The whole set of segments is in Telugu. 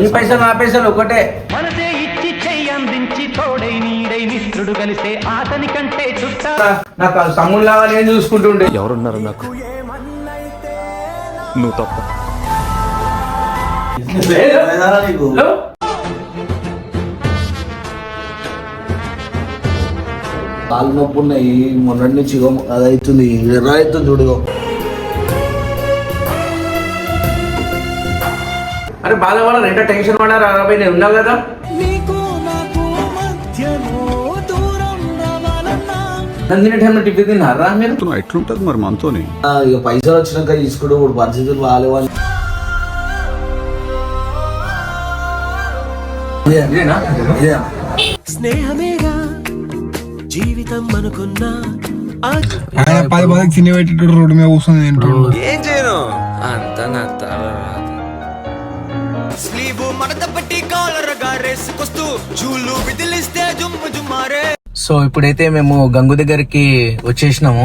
ఈ పైసలు నా పైసలు ఒకటే. మనసే ఇచ్చి చెయ్యి అందించి తోడై నీడై మిత్రుడు కలిసే అతని కంటే చుట్టా. నాకు ఆ తమ్ముళ్ళు లాగా నేను చూసుకుంటుండే. ఎవరున్నారు నాకు? నువ్వు తప్ప? కాలు నొప్పి ఉన్నాయి మొన్నటి నుంచి అది అవుతుంది ఎర్ర అవుతుంది చూడుగో అరే బాధపడారు ఎంత టెన్షన్ పడారు అరవై నేను ఉన్నా కదా. నందిన టైంలో టిఫిన్ తిన్నారా మీరు? ఎట్లుంటది మరి మనతోని? ఆ, ఇక పైసలు వచ్చినాక ఇప్పుడు పరిస్థితులు బాగాలేవు. స్నేహమేగా జీవితం అనుకున్నా. ఆయన పది పదికి తిని పెట్టేటోడు రోడ్డు మీద కూర్చొని తింటాడు. ఏం చేయను? అంత నా రేసుకొస్తూ జూలు విదిలిస్తే జుమ్ము జుమ్మారే. సో ఇప్పుడైతే మేము గంగు దగ్గరికి వచ్చేసినాము.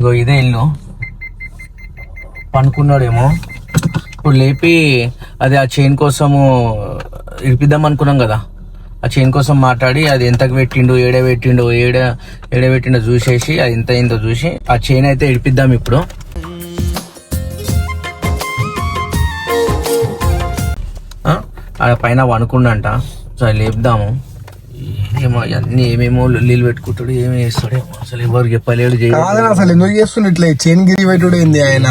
ఇగో ఇదే ఇల్లు. పనుకున్నాడేమో. ఇప్పుడు లేపి అది ఆ చైన్ కోసము ఇరిపిద్దాం అనుకున్నాం కదా. ఆ చైన్ కోసం మాట్లాడి అది ఎంతకు పెట్టిండు ఏడ పెట్టిండు ఏడ ఏడ పెట్టిండో చూసేసి అది ఎంత అయిందో చూసి ఆ చైన్ అయితే ఇడిపిద్దాం ఇప్పుడు. ఆడ పైన వనుకుండంట సో అది లేపుదాము. ఏమో అన్ని ఏమేమో నీళ్ళు పెట్టుకుంటాడు ఏమి చేస్తాడేమో అసలు ఎవరు చెప్పలేడు. కాదని అసలు ఎందుకు చేస్తుండే ఇట్లా? చైన్ గిరి పెట్టుడు ఏంది ఆయన?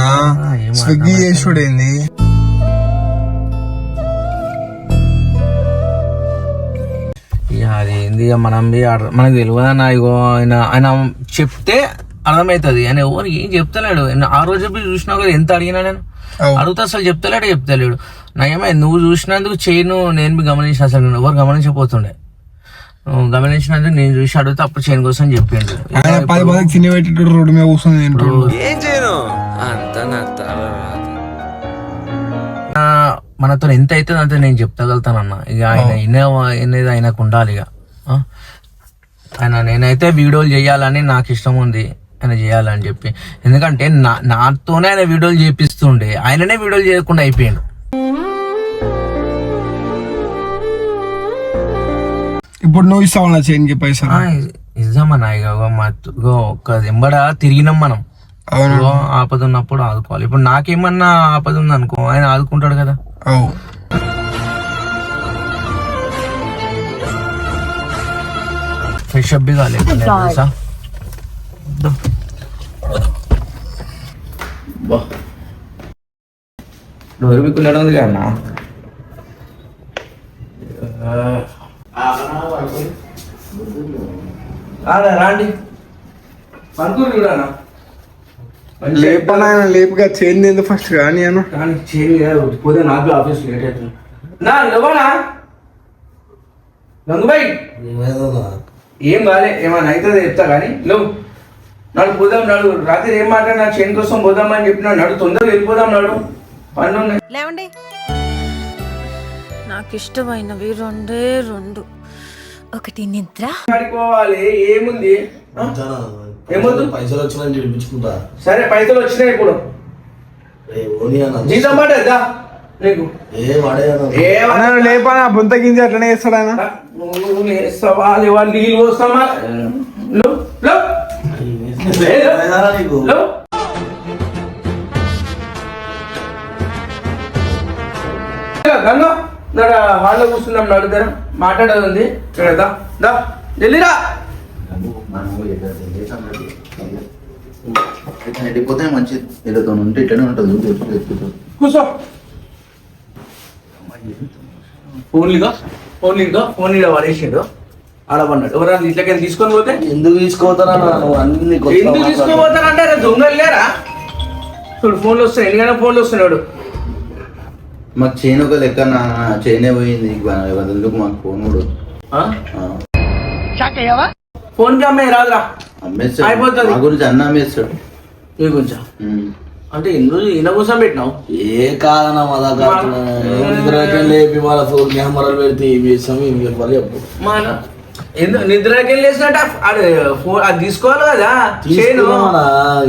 స్విగ్గీ చేసుడు ఏంది? అది ఏంది మనం మనకు తెలియదన్న ఇగో ఆయన ఆయన చెప్తే అర్థమవుతుంది ఆయన ఎవరు ఏం చెప్తలేడు. ఆ రోజు పోయి చూసినా కదా ఎంత అడిగినా నేను. అడుగుతా అసలు చెప్తలేడు చెప్తలేడు. నయమే నువ్వు చూసినందుకు చేయను నేను గమనించిన అసలు నేను ఎవరు గమనించకపోతుండే నువ్వు గమనించినందుకు నేను చూసి అడిగితే అప్పుడు చేయను కోసం చెప్పిండు. రోడ్డు మీద కూర్చొని ఏం చేయను? అంత మనతో ఎంత అవుతుంది అంతే నేను చెప్తగలుగుతానన్న. ఇక ఆయన ఇనే అనేది ఆయనకు ఉండాలి ఇక? ఆయన నేనైతే వీడియోలు చేయాలని నాకు ఇష్టం ఉంది. ఆయన చేయాలని చెప్పి. ఎందుకంటే నా నాతోనే ఆయన వీడియోలు చేపిస్తుండే. ఆయననే వీడియోలు చేయకుండా అయిపోయాడు. ఇప్పుడు నువ్వు ఇస్తావు నా చైన్కి పైసలు. ఆ, ఇద్దామన్నా ఇక ఇగో మా ఇగో ఒక ఎంబడ తిరిగినాం మనం. ఆపద ఉన్నప్పుడు ఆదుకోవాలి. ఇప్పుడు నాకేమన్నా ఆపద ఉంది అనుకో ఆయన ఆదుకుంటాడు కదా. ఫ్రెష్ అప్ కాలేదు తెలుసా? డోర్ బిక్కున్నాడు ఉంది కదా రాండి. పనుకోరు చూడనా లేపనా లేపుగా చైన్ ఎందుకు ఫస్ట్ కానీ అను కానీ చేయాలి పోతే నాకు ఆఫీస్ లేట్ అవుతుంది. నా లేవనా గంగుబాయ్? ఏం కాలే ఏమైనా అవుతుందో చెప్తా కానీ లేవు నాడు పోదాం నాడు. రాత్రి ఏం మాట నా చైన్ కోసం పోదామని చెప్పినా నడు తొందరగా వెళ్ళిపోదాం నాడు. పనులు ఉన్నాయి లేవండి. నాకు ఇష్టమైనవి రెండే రెండు. ఒకటి నిద్ర. ఆడుకోవాలి ఏముంది? ఆ? ఏమొద్దు? పైసలు వచ్చినా చూపించుకుంటా సరే పైసలు వచ్చినాయి ఇప్పుడు. ఓని అన్న. జీతం పడేద్దా నీకు. ఏ వాడే అన్న. ఏ అన్న. లేపనా? బొంత గింజ అట్లనే చేస్తాడు ఆయన నువ్వు లేస్తావా లేవా? నీళ్ళు పోస్తామా లో లో గంగ ఇక్కడ హాల్లో కూర్చున్నాం నడుదర మాట్లాడేది ఇక్కడ దా దా వెళ్ళిరా వెళ్ళిపోతే మంచిది. వీళ్ళతో ఉంటే ఇట్లనే ఉంటుంది. కూర్చో. ఫోన్లుగా ఫోన్లుగా ఫోన్ ఇక్కడ పడేసాడు ఆడబన్నాడు ఎవరైనా ఇట్లకి తీసుకొని పోతే? ఎందుకు తీసుకోతారా నువ్వు అన్ని కొత్త ఎందుకు మాట్లాడు. తీసుకోపోతానంటే అరే దొంగలు లేరా? చూడు ఫోన్లు వస్తాయి ఎందుకైనా ఫోన్లు వస్తున్నాడు? మాకు చైన్ ఒక లెక్క నా చైనే పోయింది. ఎందుకు మాకు ఫోన్ కూడా వద్దు. ఆ? ఆ, ఫోన్కి అమ్మాయి రాదురా. అమ్మేస్తాడు. అయిపోతుంది. మా గురించి అన్న అమ్మేస్తాడు. నీ గురించా? ఉమ్. అంటే ఎందుకు ఈయన కోసం పెట్టినావు? ఏ కాదన్నా మా దగ్గర లేపి వాళ్ళ ఫోన్ కెమెరాలు పెడితే ఇవి ఇవి చెప్పాలి చెప్పు. మన? ఎందుకు నిద్రకి వెళ్ళేసినట్ట అది ఫోన్ అది తీసుకోవాలి కదా చేయను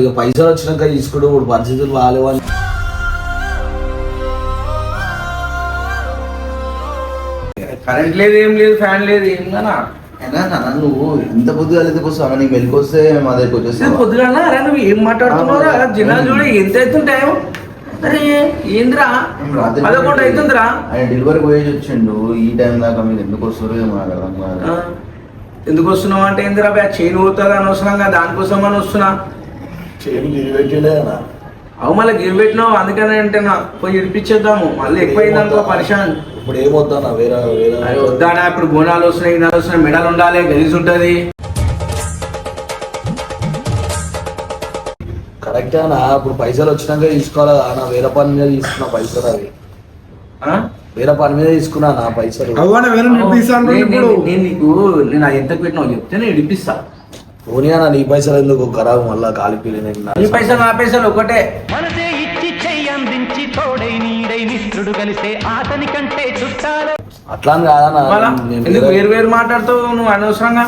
ఇక పైసలు వచ్చినాక తీసుకుంటూ ఇప్పుడు పరిస్థితులు బాగాలేవు అని. కరెంట్ లేదు ఏం లేదు ఫ్యాన్ లేదు ఏం నాన్న నువ్వు ఎంత పొద్దుగా ఎందుకు వస్తావు నీకు మెలికొస్తే మా దగ్గరికి వచ్చేస్తావు? పొద్దుగా అరే నువ్వు ఏం మాట్లాడుతున్నావురా? జనాలు చూడ ఎంత అవుతుంది టైం? అరే ఏంద్రా? పదకొండు అవుతుందిరా. ఆయన డెలివరీ పోయేసి వచ్చిండు. ఈ టైం దాకా మీరు ఎందుకు వస్తారు ఏమో అర్థం కాదు ఎందుకు వస్తున్నావు అంటే ఏందిరా బే చైన్ పోతుంది అనవసరంగా దానికోసం అని వస్తున్నా. చేను అవు మళ్ళీ గిరి పెట్టినావు అందుకని అంటే నా పోయి ఇడిపించేద్దాము మళ్ళీ ఎక్కువైంది అనుకో పరిశాన్. ఇప్పుడు ఏమొద్దన్న? వేరే వేరే వద్దానా ఇప్పుడు బోనాలు వస్తున్నాయి గినాలు వస్తున్నాయి మెడలు ఉండాలి గలీజ్ ఉంటది. కరెక్టే అన్న ఇప్పుడు పైసలు వచ్చినాక తీసుకోవాలి? వేరే పని మీద తీసుకున్న పైసలు అవి? వేరే పని మీద తీసుకున్నా నా పైసలు. నేను- నీకు నేను ఎంత పెట్టినావు చెప్తే నేను ఇడిపిస్తా పోనీ నీ పైసలు ఎందుకు ఖరాబ్ మళ్ళా కాలిపీలి నీ పైసలు నా పైసలు ఒకటే. మనసే ఇచ్చి చెయ్యి అందించి తోడై నీడై మిత్రుడు కలిసే ఆతని కంటే చుట్టాల అట్లా కాదన్న ఎందుకు వేరే- వేరు మాట్లాడుతావు నువ్వు అనవసరంగా?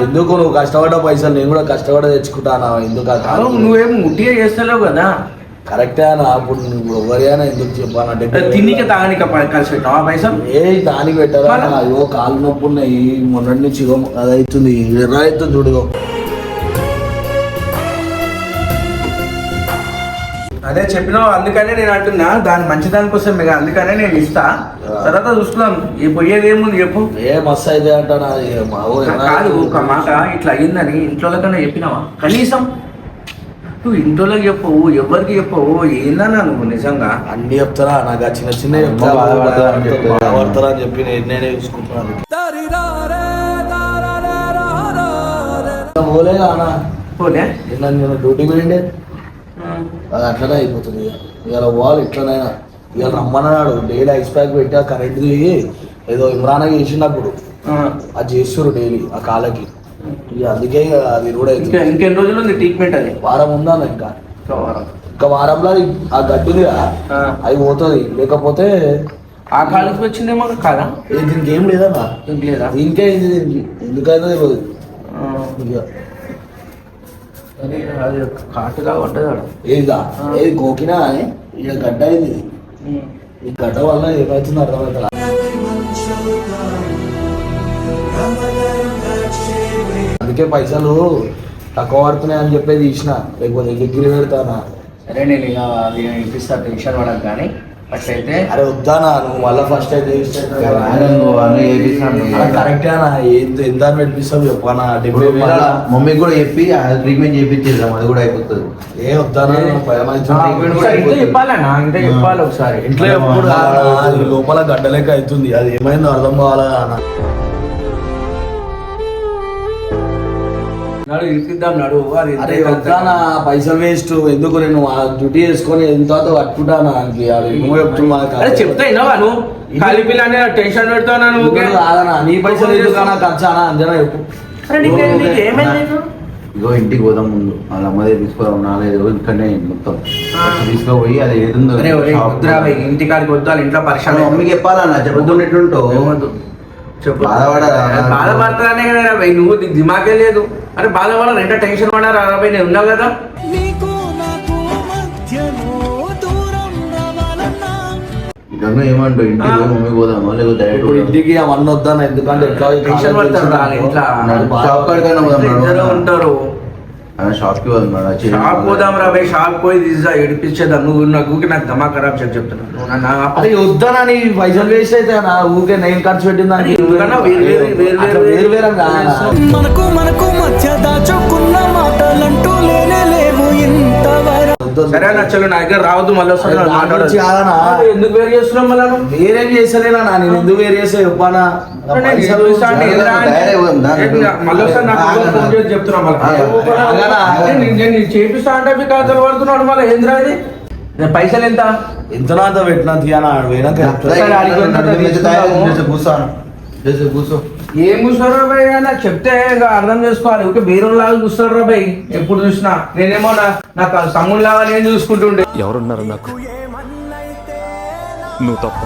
ఎందుకు నువ్వు కష్టపడ్డ పైసలు నేను కూడా కష్టపడి తెచ్చుకుంటానా ఎందుకు? నువ్వేం ముట్టిగా చేస్తలేవు కదా. కరెక్టే అన్న. అప్పుడు నువ్వు ఎవరైనా ఎందుకు చెప్పానంటే తిన్నిక తాగనిక కలిసి పెట్టినావు ఆ పైసలు? ఏ దానికి పెట్టరా? అయ్యో కాలు నొప్పి ఉన్నాయి. మొన్నటి నుంచి అది అవుతుంది ఎర్ర అవుతుంది చూడుగో అదే చెప్పినావు అందుకనే నేను అంటున్నా. దాని మంచిదాని కోసం మీకు అందుకనే నేను ఇస్తా. తర్వాత చూసుకుందాం. ఈ పోయేది ఏముంది చెప్పు. ఏ మస్తు అయితే ఏమైనా- కాదు ఒక మాట ఇట్లా అయ్యిందని ఇంట్లో కన్నా చెప్పినావా? కనీసం నువ్వు ఇంట్లోకి చెప్పవు ఎవరికి చెప్పవు ఏందన్నా నువ్వు నిజంగా? అన్ని చెప్తారా? నాకు ఆ చిన్న చిన్న అమ్మ బాధపడతారా అని చెప్పి. బాధపడతారా అని చెప్పి నేను నేనే చూసుకుంటున్నాను పోలే అన్న పోలే? నిన్న నేను డ్యూటీ పోయిండే. అది అట్లనే అయిపోతుంది ఇక. ఇవాళ పోవాలి ఇట్లనైనా. ఇవాళ రమ్మన్నాడు డైలీ ఐస్ ప్యాక్ పెట్టి ఆ కరెంట్ది ఏదో ఇమ్రానా చేసినప్పుడు. అది చేస్తారు డైలీ ఆ కాళ్ళకి. ఇక అందుకే ఇక అది కూడా ఇంకా. ఇంకెన్ని రోజులు ఉంది ట్రీట్మెంట్ అది వారం ఉందా ఇంకా ఇంకా వారం. ఇంకా వారంలో అది- ఆ గట్టిది ఆ. అది పోతుంది లేకపోతే ఆ కాలేజీకి వచ్చిందేమో కాదా ఏ దీనికి ఏం లేదన్నా ఇంక లేదా దీనికే ఇది దీనికి ఎందుకైనా తెలియదు ఆ. ఇక అది అది కాటుగా పడ్డది ఆడ. ఏదిగా ఏది గోకినా ఇక గడ్డ అయింది ఇది ఉమ్. ఈ గడ్డ వల్ల ఏమవుతుందో అర్థమవుతుంది అందుకే పైసలు తక్కువ పడుతున్నాయి అని చెప్పేది తీసిన లేకపోతే దగ్గర పెడతానా? సరే నేను ఇక అది ఇప్పిస్తా టెన్షన్ పడకు కానీ. ఫస్ట్ అయితే అరే వద్దానా నువ్వు మళ్ళీ ఫస్ట్ అయితే కరెక్టే అన్న ఎంత ఎంత అని పెట్టిస్తావు చెప్పానా? డెబ్బై వేల మమ్మీకి కూడా చెప్పి ఆ ట్రీట్మెంట్ చేపించేద్దాం అది కూడా అయిపోతుంది. ఏ వద్దానా చెప్పాలన్నా ఇంత చెప్పాలి ఒకసారి. ఇంట్లో లోపల గడ్డ లెక్క అవుతుంది. అది ఏమైందో అర్థం కావాలా అన్న. నాడు ఇరికిద్దాం నాడు అది అరే. వద్దానా పైసలు వేస్ట్. ఎందుకు నేను ఆ డ్యూటీ చేసుకొని ఎంత కట్టుకుంటానా దానికి అది నువ్వు చెప్తున్నా అరే చెప్తా విన్నావా నువ్వు? ఖాళీ పిల్ల అంటే టెన్షన్ పెడతావు నువ్వు? కాదనా నీ పైసలు ఎందుకన్నా ఖర్చానా అంజనా చెప్పు. అరే నీకు- నీకు ఏమైంది నీకు? ఇగో ఇంటికి పోదాం ముందు. వాళ్ళ అమ్మ దగ్గర తీసుకురా నాలుగైదు రోజులు ఇక్కడనే మొత్తం. తీసుకుపోయి అది ఏదుందో అరే ఒరేయ్, షాప్ వద్దురా భయ్, ఇంటికాడికి వద్దు వాళ్ళ ఇంట్లో పరిశ్రమ వాళ్ళ మమ్మీకి చెప్పాలన్న చెప్పు బాధపడరా? బాధపడతానే కదా నువ్వు నీకు దిమాకే లేదు. అరే బాధపడ రెండో టెన్షన్ పడారా భయ్ నేను ఉన్నావు కదా. ఏమంటావు? ఇంటికి మమ్మీ పోదామా? లేకపోతే ఇంటికి అవన్నీ వద్దాను ఎందుకంటే ఎట్లా టెన్షన్ పడతారు ఉంటారు. షాప్కి పోదాం మేడం చిన్న- షాప్ పోదాం రా భయ్ షాప్ పోయి తీసా ఏడిపించేద్దాం నువ్వు నాకు ఊరికే నాకు దమా ఖరాబ్ చేసి చెప్తున్నా నువ్వు ఆప- అరే వద్దానా నీ పైసలు వేస్ట్ అయితే నా ఊకే నేను ఖర్చు పెట్టిన దానికి వేరు వేరు-. మనకు మనకు మధ్య దాచుకున్న మాటలంటూ లేనే లేవు వద్దు. సరే అన్న చలో నా దగ్గర రావద్దు మళ్ళీ. ఎందుకు వేరు చేస్తున్నాం మళ్ళీ నువ్వు? వేరేం చేస్తలేనా నా నేను ఎందుకు వేరు చేస్తే చెప్పానా? చేసి చెప్తున్నా? అంటే చేపిస్తా కథలు పడుతున్నాడు మళ్ళీ ఏంద్రా ఇది? నేను పైసలు ఎంత? ఎంత నాతో పెట్టినా తీయనా? చేసి కూర్చోను చేసి కూర్చో. ఏం కూర్చోరు రాబాయ్ నాకు చెప్తే ఇంకా అర్థం చేసుకోవాలి. ఊరికే వేరే లాగా చూస్తాడు రాబాయ్ ఎప్పుడు చూసినా. నేనేమో నా నాకు తమ్ముడు లాగా నేను చూసుకుంటుండే. ఎవరున్నారు నాకు? నువ్వు తప్ప.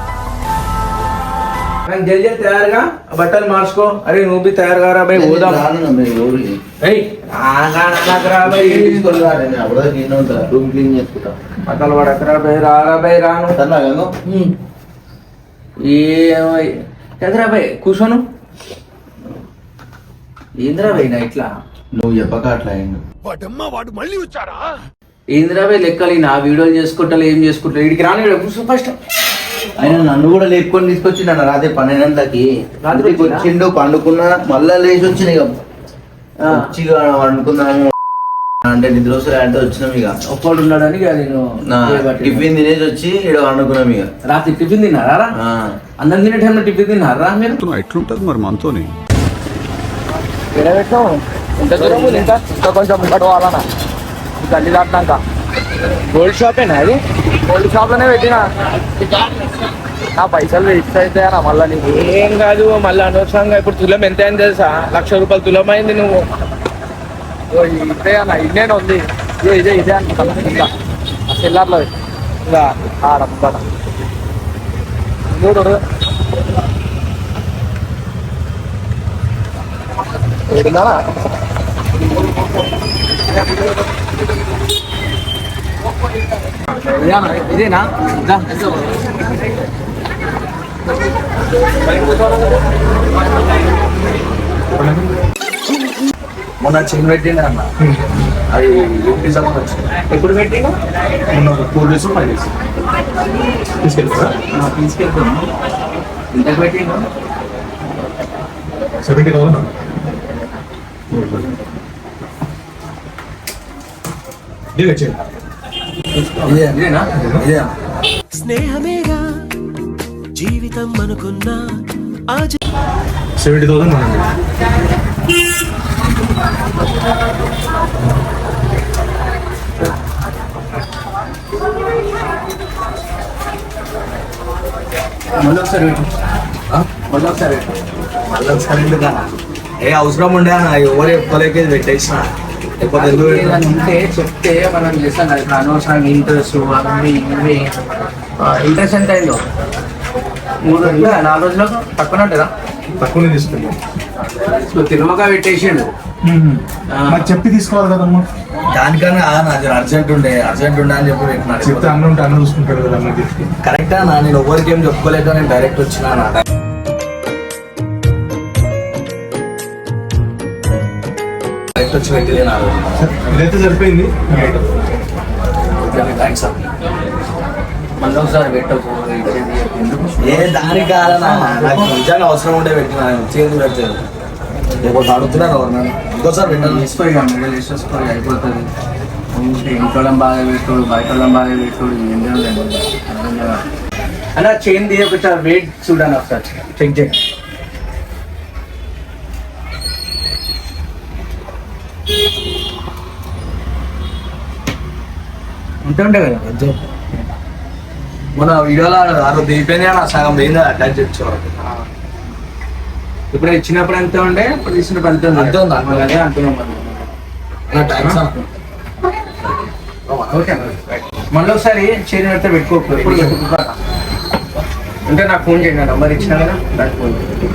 నాకు జల్దీ తయారుగా? బట్టలు మార్చుకో. అరే నువ్వు బి తయారుగా రాబాయ్ పోదాం క్లీన్ అవుతా రూమ్ క్లీన్ చేసుకుంటా. బట్టలు పడక రాబాయ్ రా రాబాయ్ రాను. ఏమో ఎదురా బాయ్ కూర్చోను. ఏంద్రా బాయ్ నా ఇట్లా. నువ్వు చెప్పక అట్లా అయిండు. ఏంద్రా బాయ్ లెక్కలు నా వీడియోలు చేసుకుంటా ఏం చేసుకుంటా వీడికి రాని కూర్చో ఫస్ట్ ఆయన నన్ను కూడా లేపుకొని తీసుకొచ్చిండు రాత్రి పన్నెండు గంటలకి రాత్రి రాత్రికి వచ్చిండు? పండుకున్నా మళ్ళా లేచి వచ్చిన ఇక. వచ్చి ఇక వండుకుందాము అంటే నిద్ర వస్తుంది అంటే వచ్చినాం ఇక. ఒక్కడు ఉన్నాడని ఇక నేను. టిఫిన్ తినేసి వచ్చి ఇక్కడ వండుకున్నాం ఇక. రాత్రి టిఫిన్ తిన్నారా? ఆ. అందరం తినే టైంలో టిఫిన్ తిన్నారా మీరు? ఎట్లుంటది మరి మనతోని? ఎంత దూరం ఇంకా ఇంకా కొంచెం ముంగట వాళ్ళనా గల్లి దాటినాక గోల్డ్ షాపేనా అది గోల్డ్ షాప్లోనే పెట్టినా. నా పైసలు వేస్ట్ అయితే మళ్ళీ నీకు? ఏం కాదు మళ్ళీ అనవసరంగా ఇప్పుడు తులం ఎంత అయింది తెలుసా? లక్ష రూపాయలు తులం అయింది నువ్వు. ఓ, ఇదే అన్న ఇన్నే ఉంది. ఇదే ఇదే ఇదే అనుకుంటా ఇంకా సెల్లార్లో ఆడ చూడు. ఇదేనా? దా. మొన్న చిన్న పెట్టిండు అన్న. అది నిజం వచ్చింది. ఎప్పుడు పెట్టిండు? Four days five days. తీసుకెళ్తారా తీసుకెళ్తాను. ఇంతకు పెట్టిండు? సెవెంటీ థౌసండ్ స్నేహమేగా జీవితం అనుకున్నా ఆ సెవెంటీ థౌసండ్ మళ్ళీ ఒకసారి? మళ్ళీ ఒకసారి మళ్ళీ ఒకసారి ఏ అవసరం ఉండే అన్న ఎవరు ఎప్పుకోలేక ఇది పెట్టేసిన. ఉంటే చెప్తే మనం చేస్తాం కదా ఇప్పుడు అనవసరంగా ఇంట్రెస్ట్ అవి ఇవి ఇంట్రెస్ట్ ఎంత అయిందో? మూడు రోజులు నాలుగు రోజులకు పక్కన ఉంటుందా? తక్కువనే తిరుమగా పెట్టేసిండు. చెప్పి తీసుకోవాలి కదమ్మా. దానికన్నా నాకు అర్జెంట్ ఉండే అర్జెంట్ ఉండే అని చెప్పి చెప్తే అన్న ఉంటే అన్న చూసుకుంటాడు కదా కరెక్టా నా నేను ఎవరికి ఏం చెప్పుకోలేక నేను డైరెక్ట్ వచ్చినా నా డైరెక్ట్ వచ్చి పెట్టింది నా ఇదైతే సరిపోయింది. థ్యాంక్స్ మళ్ళీ ఒకసారి పెట్టకు ఏ దానికి కాదన్నా నాకు నిజంగా అవసరం ఉండే పెట్టినా చేతి పెట్టాను లేకపోతే అడుగుతున్నారు ఎవరు ఇంకోసారి పెట్టాను తీసుకో ఇక మిడిల్ అయిపోతుంది. ఇంట్లో బాగా పెట్టుకోడు బయట బాగా పెట్టుకోడు ఏం లేదు చైన్ తీయ ఒకసారి వెయిట్ చూడండి ఒకసారి. చెక్ చేయండి. ఉంటే ఉంటే కదా మన వీడియోలో రోజు దిగిపోయింది కానీ సగం పోయింది అటాచ్ చేసేవారు ఇప్పుడు ఇచ్చినప్పుడు ఎంత ఉండే? ఇప్పుడు ఎంత ఉంది. అంతే ఉంది. అదే అంటున్నాం మళ్ళీ ఒకసారి చైన్ పెడితే పెట్టుకోక అంటే నాకు ఫోన్ చేయండి నంబర్ ఇచ్చినా కదా? నాకు ఫోన్ చేయండి.